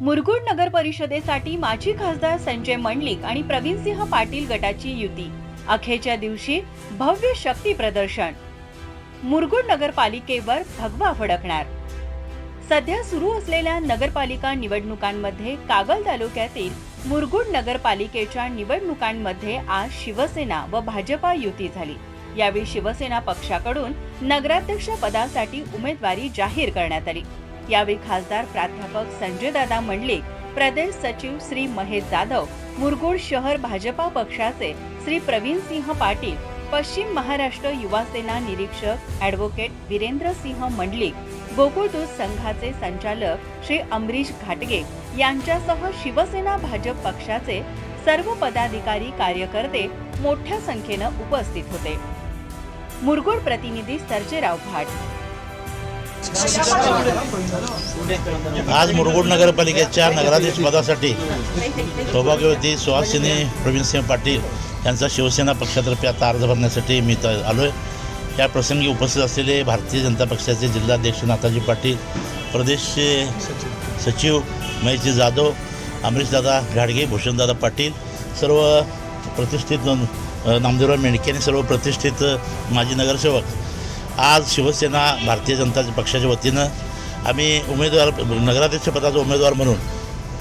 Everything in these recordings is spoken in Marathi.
मुरगुड नगर परिषदेसाठी माजी खासदार संजय मंडलिक आणि प्रवीणसिंह पाटील गटाची युती. अखेरच्या दिवशी भव्य शक्ती प्रदर्शन. मुरगुड नगरपालिकेवर भगवा फडकणार. सध्या सुरू असलेल्या नगरपालिका निवडणुकांमध्ये कागल तालुक्यातील मुरगुड नगरपालिकेच्या निवडणुकांमध्ये आज शिवसेना व भाजपा युती झाली. यावेळी शिवसेना पक्षाकडून नगराध्यक्ष पदासाठी उमेदवारी जाहीर करण्यात आली. यावेळी खासदार प्राध्यापक संजयदादा मंडलिक प्रदेश सचिव श्री महेश जाधव मुरगुड शहर भाजपा पक्षाचे श्री प्रवीण सिंह पाटील पश्चिम महाराष्ट्र युवा सेना निरीक्षक ॲडव्होकेट वीरेंद्र सिंह मंडलिक गोकुळ दूध संघाचे संचालक श्री अमरीश घाटगे यांच्यासह शिवसेना भाजप पक्षाचे सर्व पदाधिकारी कार्यकर्ते मोठ्या संख्येनं उपस्थित होते. मुरगुड प्रतिनिधी सर्जेराव भाट आज मुरगुड नगरपालिकेच्या नगराधीश पदासाठी सौभाग्यवती सुहासिनी प्रवीणसिंह पाटील यांचा शिवसेना पक्षातर्फे आता अर्ज भरण्यासाठी मी तर आलो आहे या प्रसंगी उपस्थित असलेले भारतीय जनता पक्षाचे जिल्हाध्यक्ष नाथाजी पाटील प्रदेशचे सचिव महेशजी जाधव अमरीशदादा घाडगे भूषणदादा पाटील सर्व प्रतिष्ठित नामदेवराव मेंढके आणि सर्व प्रतिष्ठित माजी नगरसेवक आज शिवसेना भारतीय जनता पक्षाच्या वतीनं आम्ही उमेदवार नगराध्यक्षपदाचा उमेदवार म्हणून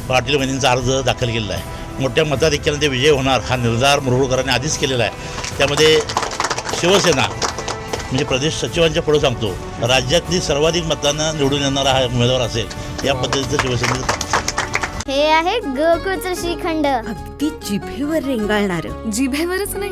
पाटील वहिनींचा अर्ज दाखल केलेला आहे. मोठ्या मताधिक्याने ते विजय होणार हा निर्धार मुरगुडकरांनी आधीच केलेला आहे. त्यामध्ये शिवसेना म्हणजे प्रदेश सचिवांच्या पुढे सांगतो राज्यातली सर्वाधिक मतानं निवडून येणारा हा उमेदवार असेल या पद्धतीचं शिवसेनेचं हे आहे गोकुळचं श्रीखंड. अगदी जिभेवर रेंगाळणार. जिभेवरच नाही